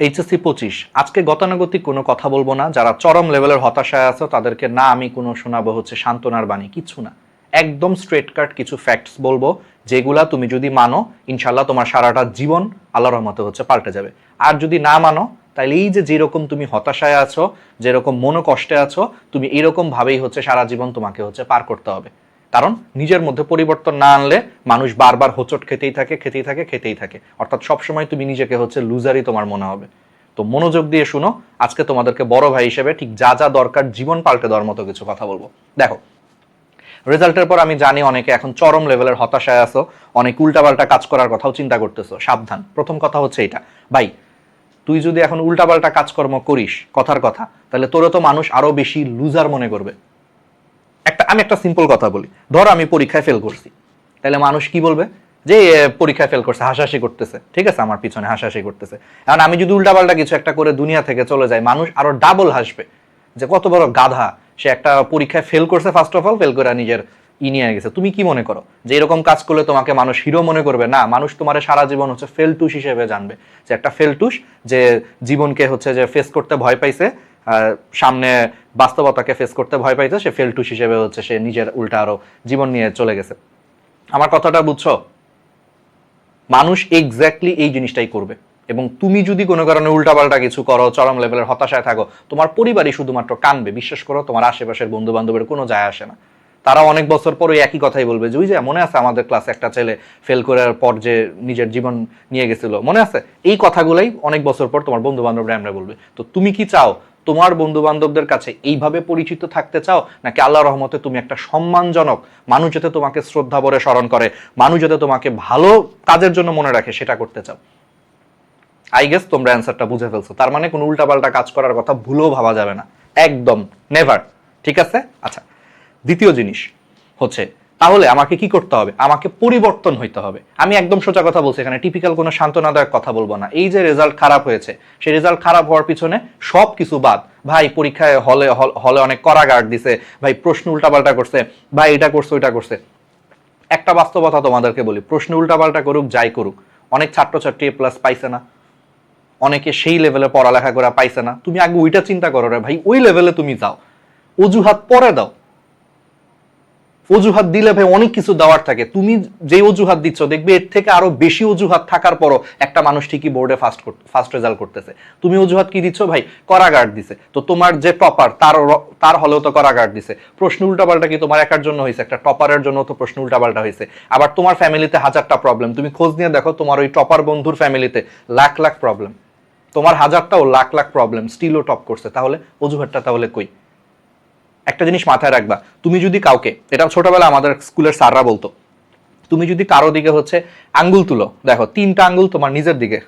HSC পঁচিশ। আজকে গতানুগতিক কোনো কথা বলব না। যারা চরম লেভেলের হতাশায় আছো, তাদেরকে না আমি কোনো শোনাবো হচ্ছে সান্ত্বনার বাণী কিছু না। একদম স্ট্রেট কাট কিছু ফ্যাক্টস বলব, যেগুলা তুমি যদি মানো ইনশাল্লাহ তোমার সারাটা জীবন আল্লাহ রহমতে হচ্ছে পাল্টে যাবে। আর যদি না মানো তাহলে এই যে যেরকম তুমি হতাশায় আছো, যেরকম মনো কষ্টে আছো, তুমি এরকম ভাবেই হচ্ছে সারা জীবন তোমাকে হচ্ছে পার করতে হবে। কারণ নিজের মধ্যে পরিবর্তন না আনলে মানুষ বারবার হোঁচট খেতেই থাকে খেতেই থাকে খেতেই থাকে। অর্থাৎ সবসময় তুমি নিজেকে হচ্ছে লুজারই তোমার মনে হবে। তো মনোযোগ দিয়ে শুনো, আজকে তোমাদেরকে বড় ভাই হিসেবে ঠিক যা যা দরকার জীবন পাল্টে দেওয়ার মতো কিছু কথা বলব। দেখো রেজাল্টের পর আমি জানি অনেকে এখন চরম লেভেলের হতাশায় আছো, অনেক উল্টাপাল্টা কাজ করার কথাও চিন্তা করতেছো। সাবধান। প্রথম কথা হচ্ছে এটা। ভাই, তুই যদি এখন উল্টাপাল্টা কাজকর্ম করিস, কথার কথা, তাহলে তোরও তো মানুষ আরও বেশি লুজার মনে করবে। একটা, আমি একটা সিম্পল কথা বলি। ধর আমি পরীক্ষায় ফেল করছি। তাহলে মানুষ কি বলবে? যে পরীক্ষায় ফেল করছে, হাসাহাসি করতেছে। ঠিক আছে? আমার পিছনে হাসাহাসি করতেছে। এখন আমি যদি উল্টাপাল্টা কিছু একটা করে দুনিয়া থেকে চলে যাই, মানুষ আরও ডাবল হাসবে। যে, কত বড় গাধা। সে একটা পরীক্ষায় ফেল করছে ফার্স্ট অফ অল ফেল করে নিজের ই নিয়ে গেছে। তুমি কি মনে করো? যে, এরকম কাজ করলে তোমাকে মানুষ হিরো মনে করবে? না, মানুষ তোমার সারা জীবন হচ্ছে ফেলটুস হিসেবে জানবে। যে, একটা ফেলটুস যে, জীবনকে হচ্ছে যে ফেস করতে ভয় পাইছে সামনে বাস্তবতাকে ফেস করতে ভয় পাইছে সে ফেলটুস হিসেবে হচ্ছে সে নিজের উল্টা আরও জীবন নিয়ে চলে গেছে। আমার কথাটা বুঝছ? মানুষ এক্স্যাক্টলি এই জিনিসটাই করবে। এবং তুমি যদি কোনো কারণে উল্টাপাল্টা কিছু করো, চরম লেভেলের হতাশায় থাকো, তোমার পরিবারই শুধুমাত্র কানবে, বিশ্বাস করো, তোমার আশেপাশের বন্ধু বান্ধবের কোনো যায় আসে না। তারা অনেক বছর পরে একই কথাই বলবে যে, ওই যে মনে আছে আমাদের ক্লাসে একটা ছেলে ফেল করার পর যে নিজের জীবন নিয়ে গেছিল? মনে আছে? এই কথাগুলাই অনেক বছর পর তোমার বন্ধু বান্ধবরা আমরা বলবে। তো তুমি কি চাও তোমার বন্ধু বান্ধবদের কাছে এইভাবে পরিচিত থাকতে চাও? নাকি আল্লাহ রহমতে তুমি একটা সম্মানজনক মানুষ যাতে তোমাকে শ্রদ্ধা ভরে স্মরণ করে, মানুষ যাতে তোমাকে ভালো কাজের জন্য মনে রাখে, সেটা করতে চাও? আই গেস তোমরা অ্যান্সারটা বুঝে ফেলছো। তার মানে কোনো উল্টাপাল্টা কাজ করার কথা ভুলেও ভাবা যাবে না। একদম নেভার ঠিক আছে? আচ্ছা দ্বিতীয় জিনিস হচ্ছে তাহলে আমাকে কি করতে হবে? আমাকে পরিবর্তন হইতে হবে। আমি একদম সোজা কথা বলছি এখানে। টিপিক্যাল কোনো সান্ত্বনাদায়ক কথা বলব না। এই যে রেজাল্ট খারাপ হয়েছে, সেই রেজাল্ট খারাপ হওয়ার পিছনে সব কিছু বাদ। ভাই, পরীক্ষায় হলে হলে অনেক কড়া গার্ড দিছে। ভাই, প্রশ্ন উল্টাপাল্টা করছে। ভাই, এটা করছে, ওইটা করছে। একটা বাস্তবতা তোমাদেরকে বলি, প্রশ্ন উল্টাপাল্টা করুক, যাই করুক। অনেক ছাত্রছাত্রী এ প্লাস পাইছে না। অনেকে সেই লেভেলে পড়ালেখা করা পাইছে না। তুমি আগে ওইটা চিন্তা করো রে ভাই, ওই লেভেলে তুমি যাও। অজুহাত পরে দাও। অজুহাত দিলে ভাই অনেক কিছু দেওয়ার থাকে। তুমি যে অজুহাত দিচ্ছ, দেখবে এর থেকে আরও বেশি অজুহাত থাকার পরও একটা মানুষ ঠিকই বোর্ডে ফার্স্ট ফার্স্ট রেজাল্ট করতেছে। তুমি অজুহাত কি দিচ্ছ ভাই? করাগার্ড দিছে। তো তোমার যে টপার তার তার হলেও তো করাগার্ড দিছে। প্রশ্ন উল্টাপাল্টা কি তোমার একার জন্য হয়েছে? একটা টপারের জন্য তো প্রশ্ন উল্টাপাল্টা হয়েছে। আবার তোমার ফ্যামিলিতে হাজারটা প্রবলেম তুমি খোঁজ নিয়ে দেখো তোমার ওই টপার বন্ধুর ফ্যামিলিতে লাখ লাখ প্রবলেম তোমার হাজারটাও লাখ লাখ প্রবলেম স্টিলও টপ করছে। তাহলে অজুহাতটা তাহলে কই? একটা জিনিস মাথায় রাখবা, তুমি যদি কাউকে, এটা ছোটবেলা আমাদের স্কুলের স্যাররা বলতো, তুমি যদি কারও দিকে হচ্ছে আঙ্গুল তুলো, দেখো তিনটা আঙ্গুল তোমার নিজের দিকে,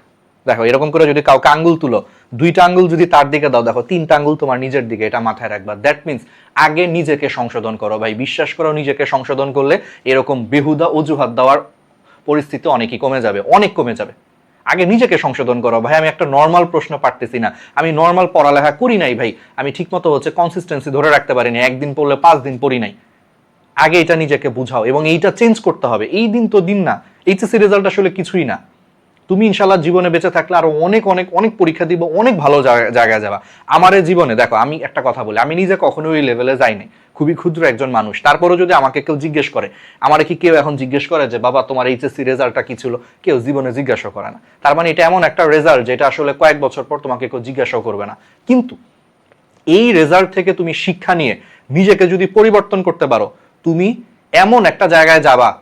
দেখো এরকম করে যদি কাউকে আঙ্গুল তুলো, দুইটা আঙ্গুল যদি তার দিকে দাও, দেখো তিনটা আঙ্গুল তোমার নিজের দিকে, এটা মাথায় রাখবা। দ্যাট মিন্স আগে নিজেকে সংশোধন করো ভাই, বিশ্বাস করো নিজেকে সংশোধন করলে এরকম বেহুদা অজুহাত দেওয়ার পরিস্থিতি অনেকই কমে যাবে, অনেক কমে যাবে। আগে নিজেকে সংশোধন করো, ভাই, আমি একটা নর্মাল প্রশ্ন পারতেছি না। আমি নর্মাল পড়ালেখা করি নাই, ভাই। আমি ঠিকমতো হচ্ছে কনসিস্টেন্সি ধরে রাখতে পারিনি, একদিন পড়লে পাঁচ দিন পড়ি নাই। আগে এটা নিজেকে বুঝাও এবং এইটা চেঞ্জ করতে হবে। এই দিন তো দিন না। এইচএসসি রেজাল্ট আসলে কিছুই না। তুমি ইনশাল্লাহ জীবনে বেঁচে থাকলে আরও অনেক অনেক অনেক পরীক্ষা দিব, অনেক ভালো জায়গা- জায়গায় যাবা। আমার জীবনে, দেখো, আমি একটা কথা বলি, আমি নিজে কখনো ওই লেভেলে যাইনি। খুবই ক্ষুদ্র একজন মানুষ। তারপরেও যদি আমাকে কেউ জিজ্ঞেস করে, আমার কি কেউ এখন জিজ্ঞেস করে যে, বাবা, তোমার এইচএসসি রেজাল্টটা কি ছিল? কেউ জীবনে জিজ্ঞাসা করে না। তার মানে এটা এমন একটা রেজাল্ট যেটা আসলে কয়েক বছর পর তোমাকে কেউ জিজ্ঞাসাও করবে না। কিন্তু এই রেজাল্ট থেকে তুমি শিক্ষা নিয়ে নিজেকে যদি পরিবর্তন করতে পারো, তুমি এমন একটা জায়গায় যাবা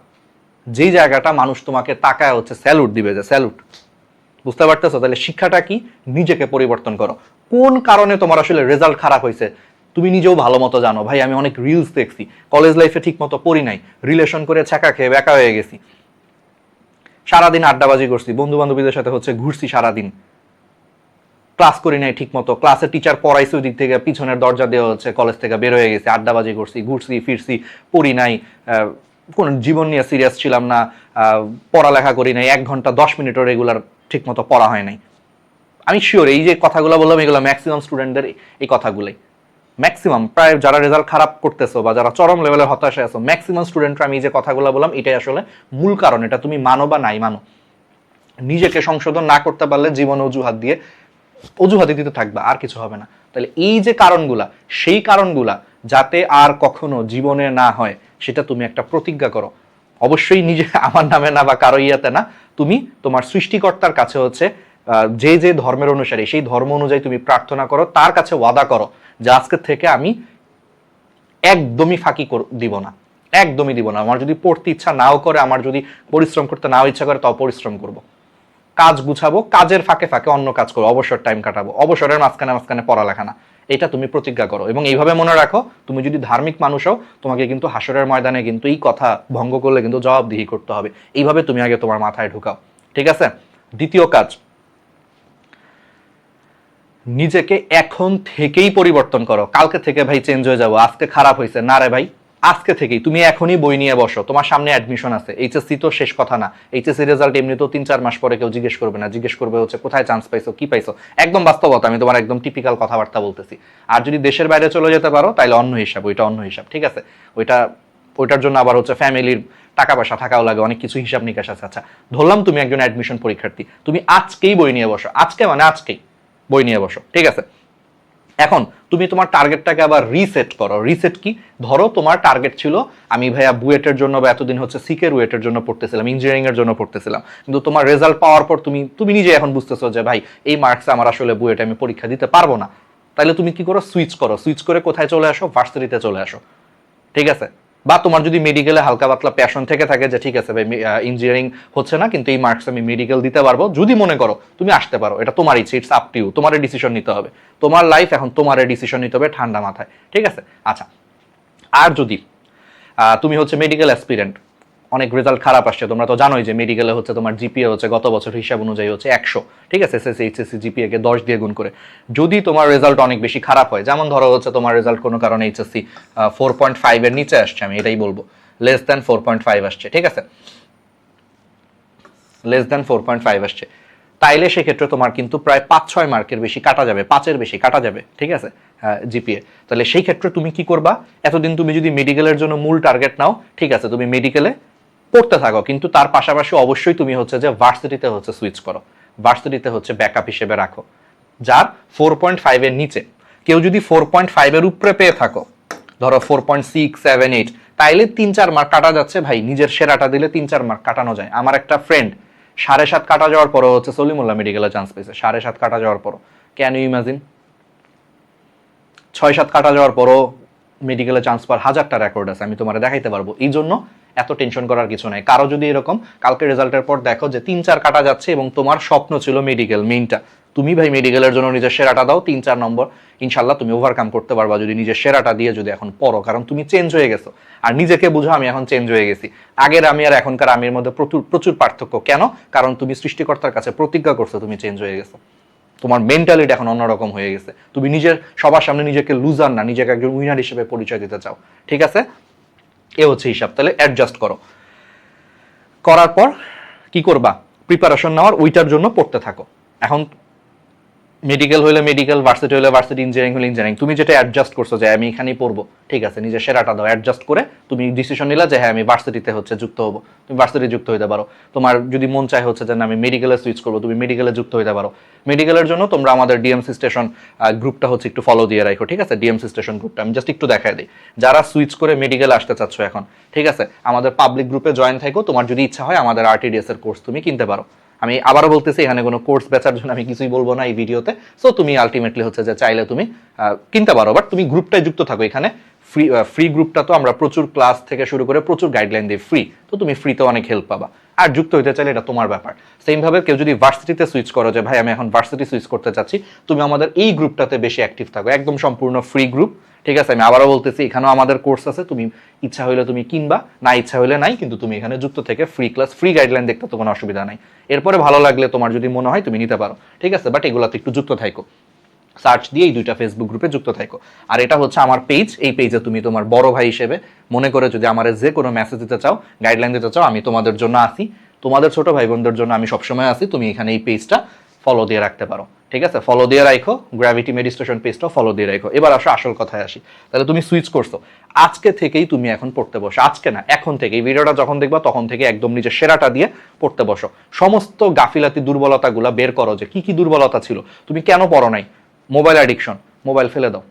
যেই জায়গাটা মানুষ তোমাকে তাকায় হচ্ছে স্যালুট দিবে যে স্যালুট বুঝতে পারতেছো? তাহলে শিক্ষাটা কি? নিজেকে পরিবর্তন করো। কোন কারণে তোমার আসলে রেজাল্ট খারাপ হয়েছে? তুমি নিজেও ভালো মতো জানো। ভাই, আমি অনেক রিলস দেখছি। কলেজ লাইফে ঠিক মতো পড়ি নাই। রিলেশন করে ছাকা খেয়ে বেকা হয়ে গেছি। সারাদিন আড্ডাবাজি করছি। বন্ধু বান্ধবীদের সাথে হচ্ছে ঘুরছি সারাদিন। ক্লাস করি নাই ঠিক মতো। ক্লাসে টিচার পড়াইছে ওই দিক থেকে, পিছনের দরজা দেওয়া হচ্ছে কলেজ থেকে বের হয়ে গেছে। আড্ডাবাজি করছি, ঘুরছি, ফিরছি, পড়ি নাই। কোনো জীবন নিয়ে সিরিয়াস ছিলাম না পড়ালেখা করি নাই, এক ঘণ্টা দশ মিনিটও রেগুলার ঠিক মতো পড়া হয় নাই। আমি শিওর এই যে কথাগুলো বললাম, এগুলো ম্যাক্সিমাম স্টুডেন্টদের এই কথাগুলোই। ম্যাক্সিমাম প্রায় যারা রেজাল্ট খারাপ করতেছো বা যারা চরম লেভেলের হতাশায় আছো ম্যাক্সিমাম স্টুডেন্টরা আমি যে কথাগুলো বললাম, এটাই আসলে মূল কারণ, এটা তুমি মানো বা নাই মানো। নিজেকে সংশোধন না করতে পারলে জীবন অজুহাত দিয়ে অজুহাতে দিতে থাকবে, আর কিছু হবে না। তাহলে এই যে কারণগুলা, সেই কারণগুলা যাতে আর কখনো জীবনে না হয় সেটা তুমি একটা প্রতিজ্ঞা করো। অবশ্যই নিজে আমার নামে না বা কারও ইয়াতে না, তুমি তোমার সৃষ্টিকর্তার কাছে হচ্ছে যে যে ধর্মের অনুসারী, সেই ধর্ম অনুযায়ী তুমি প্রার্থনা করো, তার কাছে ওয়াদা করো যে আজকে থেকে আমি একদমই ফাঁকি দিব না। একদমই দিব না। আমার যদি পড়তে ইচ্ছা নাও করে, আমার যদি পরিশ্রম করতে নাও ইচ্ছা করে, তাও পরিশ্রম করব। কাজ গুছাবো, কাজের ফাঁকে ফাঁকে অন্য কাজ করব, অবসর টাইম কাটাবো, অবসরের মাঝখানে মাঝখানে পড়ালেখা না। এটা তুমি প্রতিজ্ঞা করো। এবং এইভাবে মনে রাখো, তুমি যদি ধার্মিক মানুষ হও, তোমাকে কিন্তু হাসরের ময়দানে কিন্তু এই কথা ভঙ্গ করলে কিন্তু জবাবদিহি করতে হবে। এইভাবে তুমি আগে তোমার মাথায় ঢুকাও। ঠিক আছে? দ্বিতীয় কাজ। নিজেকে এখন থেকেই পরিবর্তন করো। কালকে থেকে ভাই চেঞ্জ হয়ে যাব। আজকে খারাপ হয়েছে না রে ভাই। আজকে থেকেই, তুমি এখনই বই নিয়ে বসো। তোমার সামনে অ্যাডমিশন আছে। এইচএসসি তো শেষ কথা না। এইচএসসি রেজাল্ট এমনিতেও তিন, চার মাস পরে কেউ জিজ্ঞেস করবে না। জিজ্ঞেস করবে হচ্ছে, কোথায় চান্স পাইছো, কি পাইছো? একদম বাস্তবতা, আমি তোমার একদম টিপিক্যাল কথাবার্তা বলতেছি। আর যদি দেশের বাইরে চলে যেতে পারো তাহলে অন্য হিসাব, ওইটা অন্য হিসাব, ঠিক আছে? ওইটা, ওইটার জন্য আবার হচ্ছে ফ্যামিলির টাকা পয়সা থাকাও লাগে, অনেক কিছু হিসাব নিকাশ আছে। আচ্ছা ধরলাম তুমি একজন অ্যাডমিশন পরীক্ষার্থী। তুমি আজকেই বই নিয়ে বসো। আজকে মানে আজকেই বই নিয়ে বসো, ঠিক আছে? এখন তুমি তোমার টার্গেটটাকে আবার রিসেট করো। রিসেট কি? ধরো তোমার টার্গেট ছিল, আমি ভাইয়া বুয়েটের জন্য বা এতদিন হচ্ছে সিকের বুয়েটের জন্য পড়তেছিলাম ইঞ্জিনিয়ারিং এর জন্য পড়তেছিলাম। কিন্তু তোমার রেজাল্ট পাওয়ার পর তুমি তুমি নিজে এখন বুঝতেছো যে, ভাই, এই মার্কস আমার আসলে বুয়েটে আমি পরীক্ষা দিতে পারব না। তাহলে তুমি কি করো? সুইচ করো। সুইচ করে কোথায় চলে আসো? ভার্সিটিতে চলে আসো। ঠিক আছে? বা তোমার যদি মেডিকেলে হালকা পাতলা প্যাশন থেকে থাকে যে, ঠিক আছে ভাই ইঞ্জিনিয়ারিং হচ্ছে না, কিন্তু এই মার্কস আমি মেডিকেল দিতে পারব, যদি মনে করো তুমি আসতে পারো, এটা তোমার ইচ্ছে ইটস আপ টু ইউ তোমার ডিসিশন নিতে হবে। তোমার লাইফ এখন তোমার ডিসিশন নিতে হবে ঠান্ডা মাথায়, ঠিক আছে? আচ্ছা আর যদি তুমি হচ্ছে মেডিকেল অ্যাসপিরেন্ট অনেক রেজাল্ট খারাপ আসছে। তোমরা তো জানোই যে মেডিকেলে হচ্ছে তোমার জিপিএ হচ্ছে, গত বছর হিসাব অনুযায়ী হচ্ছে একশো। ঠিক আছে? এসএসসি এইচএসসি জিপিএ কে দশ দিয়ে গুণ করে। যদি তোমার রেজাল্ট অনেক বেশি খারাপ হয়, যেমন ধরো হচ্ছে তোমার রেজাল্ট কোনো কারণে এইচএসসি ফোর পয়েন্ট ফাইভের নিচে আসছে, আমি এটাই বলব। Less than four point five আসছে, ঠিক আছে? Less than four point five আসছে। তাইলে সেক্ষেত্রে তোমার কিন্তু প্রায় পাঁচ ছয় মার্কের বেশি কাটা যাবে, পাঁচের বেশি কাটা যাবে, ঠিক আছে? জিপিএ তাহলে সেই ক্ষেত্রে তুমি কি করবা? এতদিন তুমি যদি মেডিকেলের জন্য মূল টার্গেট নাও, ঠিক আছে? তুমি মেডিকেলে পড়তে থাকো, কিন্তু তার পাশাপাশি অবশ্যই তুমি হচ্ছে যে ভার্সিটিতে হচ্ছে সুইচ করো। ভার্সিটিতে হচ্ছে ব্যাকআপ হিসেবে রাখো। যার ফোর পয়েন্ট ফাইভের নিচে। কেউ যদি ফোর পয়েন্ট ফাইভের উপরে পেয়ে থাকো, ধরো four point six seven eight তাইলে তিন চার মার্ক কাটা যাচ্ছে ভাই, নিজের সেরাটা দিলে তিন চার মার্ক কাটানো যায়। আমার একটা ফ্রেন্ড সাড়ে সাত কাটা যাওয়ার পরও হচ্ছে সলিমুল্লাহ মেডিকেলে চান্স পেয়েছে, সাড়ে সাত কাটা যাওয়ার পরও। ক্যান ইউ ইমাজিন ছয় সাত কাটা যাওয়ার পরও মেডিকেলে চান্স পাওয়ার হাজারটা রেকর্ড আছে, আমি তোমার দেখাইতে পারব। এই জন্য এত টেনশন করার কিছু নাই। কারও যদি এরকম, কালকে রেজাল্টের পর দেখো যে তিন চার কাটা যাচ্ছে এবং তোমার স্বপ্ন ছিল মেডিকেল মেইনটা তুমি ভাই মেডিকেলের জন্য নিজের সেরাটা দাও, তিন চার নম্বর। ইনশাল্লাহ তুমি ওভারকাম করতে পারবা যদি নিজের সেরাটা দিয়ে যদি এখন পড়ো, কারণ তুমি চেঞ্জ হয়ে গেছো। আর নিজেকে বুঝো, আমি এখন চেঞ্জ হয়ে গেছি। আগের আমি আর এখনকার আমির মধ্যে প্রচুর প্রচুর পার্থক্য। কেন? কারণ তুমি সৃষ্টিকর্তার কাছে প্রতিজ্ঞা করছ তুমি চেঞ্জ হয়ে গেছো। তোমার মেন্টালিটি এখন অন্যরকম হয়ে গেছে। তুমি নিজের, সবার সামনে নিজেকে লুজার না, নিজেকে একজন উইনার হিসেবে পরিচয় দিতে চাও। ঠিক আছে? এ হচ্ছে হিসাব। তাহলে অ্যাডজাস্ট করো। করার পর কি করবা? প্রিপারেশন নেওয়ার, ওইটার জন্য পড়তে থাকো। এখন মেডিকেল হলে মেডিকেল ভার্সিটি হলে ভার্সিটি ইঞ্জিনিয়ারিং হলে ইঞ্জিনিয়ারিং তুমি যেটা অ্যাডজাস্ট করছ যে, আমি এখানেই পড়ব। ঠিক আছে, নিজের সেরাটা দাও। অ্যাডজাস্ট করে তুমি ডিসিশন নিলা যে হ্যাঁ আমি ভার্সিটিতে হচ্ছে যুক্ত হব। তুমি ভার্সিটি যুক্ত হতে পারো। তোমার যদি মন চায় হচ্ছে যে, না, আমি মেডিকেলে সুইচ করব, তুমি মেডিকেলে যুক্ত হতে পারো। মেডিকেলের জন্য তোমরা আমাদের ডিএমসি স্টেশন গ্রুপটা হচ্ছে একটু ফলো দিয়ে রাখো, ঠিক আছে? ডিএমসি স্টেশন গ্রুপটা আমি জাস্ট একটু দেখাই দিই। যারা সুইচ করে মেডিকেলে আসতে চাচ্ছ এখন, ঠিক আছে? আমাদের পাবলিক গ্রুপে জয়েন থাকো। তোমার যদি ইচ্ছা হয় আমাদের আরটিডিএস এর কোর্স তুমি কিনতে পারো। আমি আবারও বলতেছি, এখানে কোনো কোর্স বেচার জন্য আমি কিছুই বলব না এই ভিডিওতে। সো তুমি আলটিমেটলি হচ্ছে যে চাইলে তুমি কিনতে পারো বাট তুমি গ্রুপটায় যুক্ত থাকো এখানে। ফ্রি ফ্রি গ্রুপটা তো আমরা প্রচুর ক্লাস থেকে শুরু করে প্রচুর গাইডলাইন দিই ফ্রি তো তুমি ফ্রিতে অনেক হেল্প পাবা। আর যুক্ত হতে চাইলে এটা তোমার ব্যাপার। সেম ভাবে কেউ যদি ভার্সিটিতে সুইচ করো যে, ভাই, আমি এখন ভার্সিটি সুইচ করতে চাচ্ছি। তুমি আমাদের এই গ্রুপটাতে বেশি অ্যাক্টিভ থাকো। একদম সম্পূর্ণ ফ্রি গ্রুপ ঠিক আছে, আমি আবারও বলতেছি, এখানেও আমাদের কোর্স আছে, তুমি ইচ্ছা হইলে তুমি কিনবা, না ইচ্ছা হইলে নাই, কিন্তু তুমি এখানে যুক্ত থেকে ফ্রি ক্লাস ফ্রি গাইডলাইন দেখতে তো কোনো অসুবিধা নাই। এরপরে ভালো লাগলে তোমার যদি মনে হয়, তুমি নিতে পারো। ঠিক আছে বাট এগুলোতে একটু যুক্ত থাকো সার্চ দিয়ে এই দুইটা ফেসবুক গ্রুপে যুক্ত থাকো আর এটা হচ্ছে আমার পেজ এই পেজে তুমি তোমার বড় ভাই হিসেবে মনে করে যদি আমার যে কোনো মেসেজ দিতে চাও গাইডলাইন দিতে চাও, আমি তোমাদের জন্য আসি। তোমাদের ছোট ভাই বোনদের জন্য আমি সবসময় আসি, তুমি এখানে এই পেজটা ফলো দিয়ে রাখতে পারো। ঠিক আছে? ফলো দিয়ে রাখো গ্র্যাভিটি মেডিটেশন পেজটা ফলো দিয়ে রাখো এবার আসো আসল কথায় আসি। তাহলে তুমি সুইচ করছ। আজকে থেকেই তুমি এখন পড়তে বসো। আজকে না, এখন থেকে এই ভিডিওটা যখন দেখবা, তখন থেকে একদম নিজের সেরাটা দিয়ে পড়তে বসো। সমস্ত গাফিলাতি দুর্বলতাগুলা বের করো যে কি কি দুর্বলতা ছিল। তুমি কেন পড়ো নাই? মোবাইল অ্যাডিকশন মোবাইল ফেলে দাও।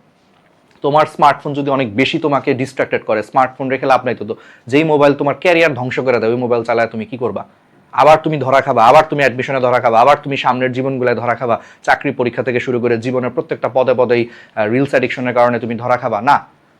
তোমার স্মার্টফোন যদি অনেক বেশি তোমাকে ডিস্ট্রাক্টেড করে স্মার্টফোন রেখে লাভ নাই তো যেই মোবাইল তোমার ক্যারিয়ার ধ্বংস করে দেয়, ওই মোবাইল চালায় তুমি কি করবা? আবার তুমি ধরা খাবা, আবার তুমি অ্যাডমিশনে ধরা খাবা, আবার তুমি সামনের জীবনগুলোয় ধরা খাবা, চাকরি পরীক্ষা থেকে শুরু করে জীবনের প্রত্যেকটা পদে পদেই রিলস অ্যাডিকশনের কারণে তুমি ধরা খাবা। না,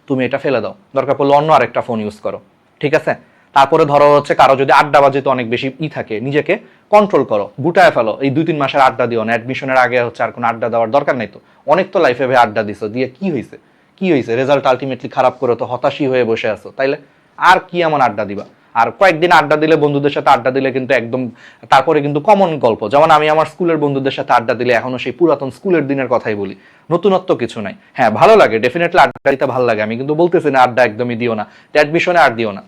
তুমি এটা ফেলে দাও। দরকার পড়লে অন্য আরেকটা ফোন ইউজ করো। ঠিক আছে? তারপরে ধরো হচ্ছে কারও যদি আড্ডাবাজিতে অনেক বেশি ই থাকে, নিজেকে কন্ট্রোল করো, গুটায় ফেলো। এই দুই তিন মাসের আড্ডা দিও না অ্যাডমিশনের আগে হচ্ছে আর কোনো আড্ডা দেওয়ার দরকার নেই তো। অনেক তো লাইফে ভাই আড্ডা দিছো, দিয়ে কি হয়েছে কি হয়েছে রেজাল্ট আলটিমেটলি খারাপ করে তো হতাশই হয়ে বসে আছো। তাইলে আর কি এমন আড্ডা দিবা? আর কয়েকদিন আড্ডা দিলে, বন্ধুদের সাথে আড্ডা দিলে কিন্তু একদম তারপরে কিন্তু কমন গল্প। যেমন আমি আমার স্কুলের বন্ধুদের সাথে আড্ডা দিলে এখনও সেই পুরাতন স্কুলের দিনের কথাই বলি। নতুনত্ব কিছু নাই। হ্যাঁ ভালো লাগে ডেফিনেটলি আড্ডা দিতে ভালো লাগে। আমি কিন্তু বলতেছি না, আড্ডা একদমই দিও না। অ্যাডমিশনে আর দিও না।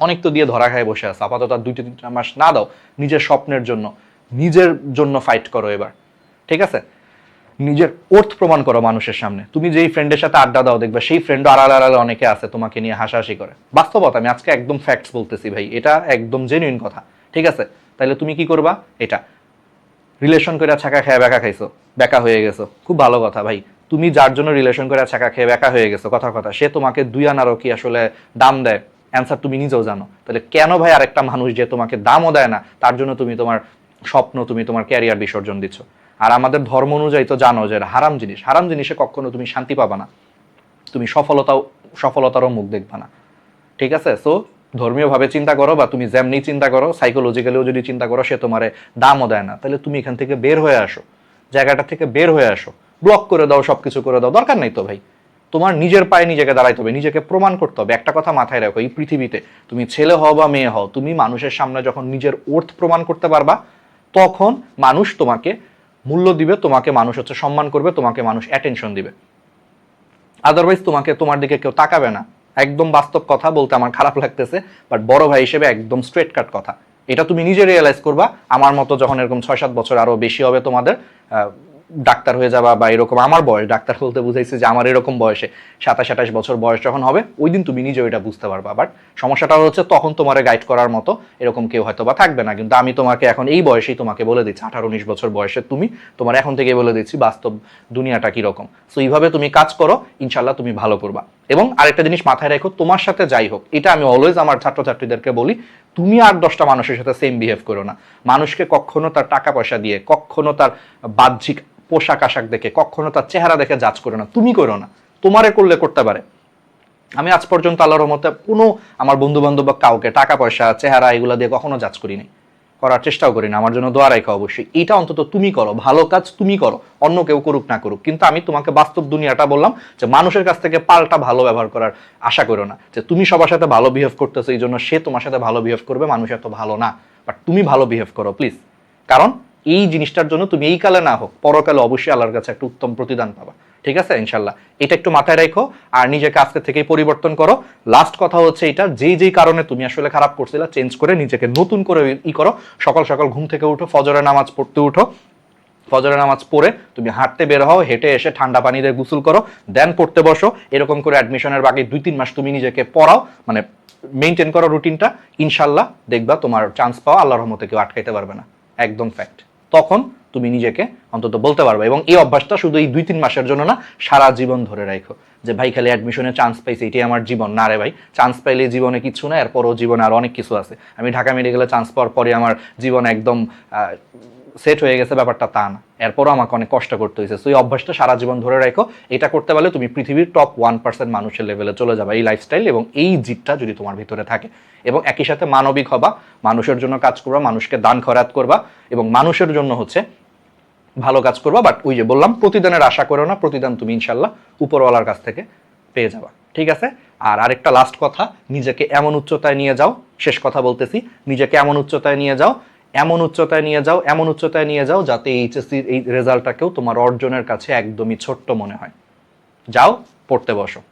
অনেক তো দিয়ে ধরা খায় বসে আছে। আপাতত দুই তিন মাস না দাও, নিজের স্বপ্নের জন্য। নিজের জন্য ফাইট করো এবার। ঠিক আছে? নিজের অর্থ প্রমাণ করো মানুষের সামনে। তুমি যেই ফ্রেন্ডের সাথে আড্ডা দাও, দেখবে সেই ফ্রেন্ডও আড়াল আড়ালে অনেকে আছে তোমাকে নিয়ে হাসাহাসি করে। বাস্তবতা, আমি আজকে একদম ফ্যাক্টস বলতেছি ভাই, এটা একদম জেনুইন কথা, ঠিক আছে? তাহলে তুমি কি করবা? এটা। রিলেশন করে ছাকা খেয়ে বেকা খাইছো বেকা হয়ে গেছো। খুব ভালো কথা ভাই। তুমি যার জন্য রিলেশন করে ছাকা খেয়ে ব্যাকা হয়ে গেছো, কথা কথা, সে তোমাকে দুই আনারও কি আসলে দাম দেয়? অ্যান্সার তুমি নিজেও জানো। তাহলে কেন ভাই আরেকটা মানুষ যে তোমাকে দামও দেয় না, তার জন্য তুমি তোমার স্বপ্ন, তুমি তোমার ক্যারিয়ার বিসর্জন দিচ্ছ? আর আমাদের ধর্ম অনুযায়ী তো জানো যে হারাম জিনিস। হারাম জিনিসে কখনো তুমি শান্তি পাবা না। তুমি সফলতাও, সফলতারও মুখ দেখবা না। ঠিক আছে? সো ধর্মীয়ভাবে চিন্তা করো বা তুমি যেমনি চিন্তা করো সাইকোলজিক্যালিও যদি চিন্তা করো, সে তোমার দামও দেয় না। তাহলে তুমি এখান থেকে বের হয়ে আসো। জায়গাটা থেকে বের হয়ে আসো। ব্লক করে দাও সব কিছু করে দাও। দরকার নেই তো ভাই। তোমার নিজের পায়ে নিজেকে দাঁড়াইতে হবে, নিজেকে প্রমাণ করতে হবে। একটা কথা মাথায় রাখো, এই পৃথিবীতে তুমি ছেলে হও বা মেয়ে হও, তুমি মানুষের সামনে যখন নিজের অর্থ প্রমাণ করতে পারবা, তখন মানুষ তোমাকে মূল্য দিবে, তোমাকে মানুষ হচ্ছে সম্মান করবে, তোমাকে মানুষ অ্যাটেনশন দিবে। আদারওয়াইজ তোমাকে, তোমার দিকে কেউ তাকাবে না। একদম বাস্তব কথা বলতে আমার খারাপ লাগতেছে বাট বড় ভাই হিসেবে একদম স্ট্রেট কাট কথা। এটা তুমি নিজে রিয়েলাইজ করবা, আমার মতো যখন এরকম ছয় সাত বছর আরও বেশি হবে তোমাদের ডাক্তার হয়ে যাবা বা এরকম, আমার বয়স, ডাক্তার বলতে বুঝাইছে যে আমার এরকম বয়সে সাতাশ আঠাশ বছর বয়স যখন হবে, ওই দিন তুমি নিজেও এটা বুঝতে পারবা। বাট সমস্যাটা হচ্ছে তখন তোমার গাইড করার মতো এরকম কেউ হয়তো বা থাকবে না। কিন্তু আমি তোমাকে এখন এই বয়সেই তোমাকে বলে দিচ্ছি, আঠারো উনিশ বছর বয়সে তুমি তোমার এখন থেকে বলে দিচ্ছি বাস্তব দুনিয়াটা কীরকম। সো এইভাবে তুমি কাজ করো ইনশাল্লাহ তুমি ভালো করবা। এবং আরেকটা জিনিস মাথায় রেখো, তোমার সাথে যাই হোক, এটা আমি অলওয়েজ আমার ছাত্রছাত্রীদেরকে বলি, তুমি আর দশটা মানুষের সাথে সেম বিহেভ করো না। মানুষকে কখনো তার টাকা পয়সা দিয়ে, কখনো তার বাহ্যিক পোশাক আশাক দেখে, কখনো তার চেহারা দেখে জাজ করো না। তুমি করো না। তোমারে করলে করতে পারে। আমি আজ পর্যন্ত আল্লাহর মতে কোনো আমার বন্ধু বান্ধব বা কাউকে টাকা পয়সা, চেহারা এগুলো দিয়ে কখনো জাজ করি নাই করার চেষ্টাও করি না, আমার জন্য দোয়া রাখা অবশ্যই। এটা অন্তত তুমি করো, ভালো কাজ তুমি করো, অন্য কেউ করুক না করুক। কিন্তু আমি তোমাকে বাস্তব দুনিয়াটা বললাম যে মানুষের কাছ থেকে পাল্টা ভালো ব্যবহার করার আশা করো না। যে তুমি সবার সাথে ভালো বিহেভ করতেছো, এই জন্য সে তোমার সাথে ভালো বিহেভ করবে, মানুষ এত ভালো না। বাট তুমি ভালো বিহেভ করো প্লিজ কারণ এই জিনিসটার জন্য তুমি এই কালে না হোক, পরকালে অবশ্যই আল্লাহর কাছে একটা উত্তম প্রতিদান পাবা। ঠিক আছে? ইনশাল্লাহ এটা একটু মাথায় রেখো আর নিজেকে আজকে থেকেই পরিবর্তন করো। লাস্ট কথা হচ্ছে এটা যেই যেই কারণে তুমি আসলে খারাপ করছিলে চেঞ্জ করে নিজেকে নতুন করে ই করো। সকাল সকাল ঘুম থেকে উঠো ফজরের নামাজ পড়তে উঠো। ফজরের নামাজ পড়ে তুমি হাঁটতে বের হও, হেঁটে এসে ঠান্ডা পানি দিয়ে গোসল করো দেন পড়তে বসো। এরকম করে অ্যাডমিশনের বাকি দুই তিন মাস তুমি নিজেকে পড়াও মানে মেনটেন করো রুটিনটা ইনশাল্লাহ দেখবা তোমার চান্স পাওয়া আল্লাহর রহমতে কেউ আটকাইতে পারবে না। একদম ফ্যাক্ট তখন তুমি নিজেকে অন্তত বলতে পারবে এবং এই অভ্যাসটা শুধু এই দুই তিন মাসের জন্য না, সারা জীবন ধরে রাখো। যে ভাই খালি অ্যাডমিশনে চান্স পাইছি, এটাই আমার জীবন। না রে ভাই চান্স পাইলে জীবনে কিছু না, এরপরও জীবনে আর অনেক কিছু আছে। আমি ঢাকা মেডিকেলে চান্স পাওয়ার পরে আমার জীবন একদম সেট হয়ে গেছে, ব্যাপারটা তা না। এরপরও আমাকে অনেক কষ্ট করতে হয়েছে। সো এই অভ্যাসটা সারা জীবন ধরে রাখো। এটা করতে পারলে তুমি পৃথিবীর টপ ওয়ান পার্সেন্ট মানুষের লেভেলে চলে যাবে এই লাইফস্টাইল এবং এই জিতটা যদি তোমার ভিতরে থাকে। এবং একই সাথে মানবিক হবা, মানুষের জন্য কাজ করবা, মানুষকে দান খরাত করবা এবং মানুষের জন্য হচ্ছে ভালো কাজ করবা বাট ওই যে বললাম, প্রতিদানের আশা করো না, প্রতিদান তুমি ইনশাল্লাহ উপরওয়ালার কাছ থেকে পেয়ে যাবা। ঠিক আছে? আর আরেকটা লাস্ট কথা, নিজেকে এমন উচ্চতায় নিয়ে যাও, শেষ কথা বলতেছি, নিজেকে এমন উচ্চতায় নিয়ে যাও, এমন উচ্চতায় নিয়ে যাও, এমন উচ্চতায় নিয়ে যাও যাতে এইচএসসির এই রেজাল্টটাকেও তোমার অর্জনের কাছে একদমই ছোট্ট মনে হয়। যাও, পড়তে বসো।